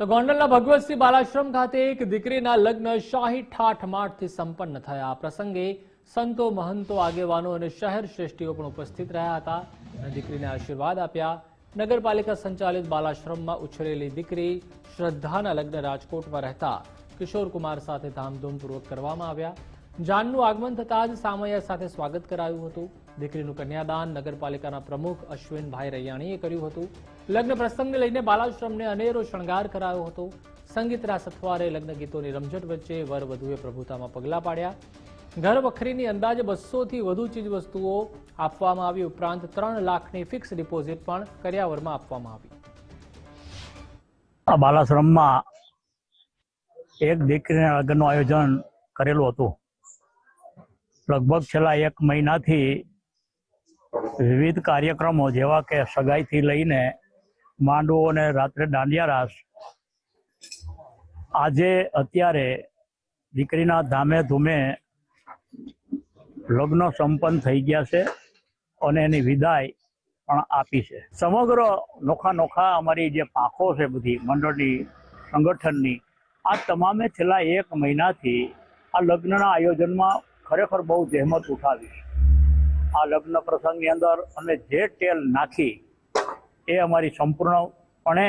તો ગોંડલના ભગવતસિંહ બાલાશ્રમ ખાતે એક દીકરીના લગ્ન શાહી ઠાઠમાઠથી સંપન્ન થયા. આ પ્રસંગે સંતો, મહંતો, આગેવાનો અને શહેર શ્રેષ્ઠીઓ પણ ઉપસ્થિત રહ્યા હતા અને દીકરીને આશીર્વાદ આપ્યા. નગરપાલિકા સંચાલિત બાલાશ્રમમાં ઉછરેલી દીકરી શ્રદ્ધાના લગ્ન રાજકોટમાં રહેતા કિશોર કુમાર સાથે ધામધૂમપૂર્વક કરવામાં આવ્યા. જાનનું આગમન થતાં જ સામૈયા સાથે સ્વાગત કરાયું હતું. દીકરીનું કન્યાદાન નગરપાલિકાના પ્રમુખ અશ્વિનભાઈ રૈયાણીએ કર્યું હતું. લગ્ન પ્રસંગને લઈને બાલાશ્રમને અનેરો શણગાર કરાયો હતો. સંગીતના સથવારે લગ્ન ગીતોની રમઝટ વચ્ચે વર વધુએ પ્રભુતામાં પગલાં પાડ્યા. ઘર વખરીની અંદાજે બસોથી વધુ ચીજ વસ્તુઓ આપવામાં આવી. ઉપરાંત ત્રણ લાખની ફિક્સ ડિપોઝિટ પણ કર્યાવરમાં આપવામાં આવી. બાલાશ્રમમાં એક દીકરીના લગ્નનું આયોજન કરેલું હતું. લગભગ છેલ્લા એક મહિનાથી વિવિધ કાર્યક્રમો જેવા કે સગાઈથી લઈને માંડવો અને રાત્રે દાંડિયા રાસ, આજે અત્યારે દીકરીના ધામે ધૂમે લગ્ન સંપન્ન થઈ ગયા છે અને એની વિદાય પણ આપી છે. સમગ્ર નોખા નોખા અમારી જે પાંખો છે બધી, મંડળની, સંગઠનની, આ તમામે છેલ્લા એક મહિનાથી આ લગ્નના આયોજનમાં ખરેખર બહુ જહેમત ઉઠાવી આ લગ્ન પ્રસંગની અંદર અમે જે ટેલ નાખી, એ અમારી સંપૂર્ણપણે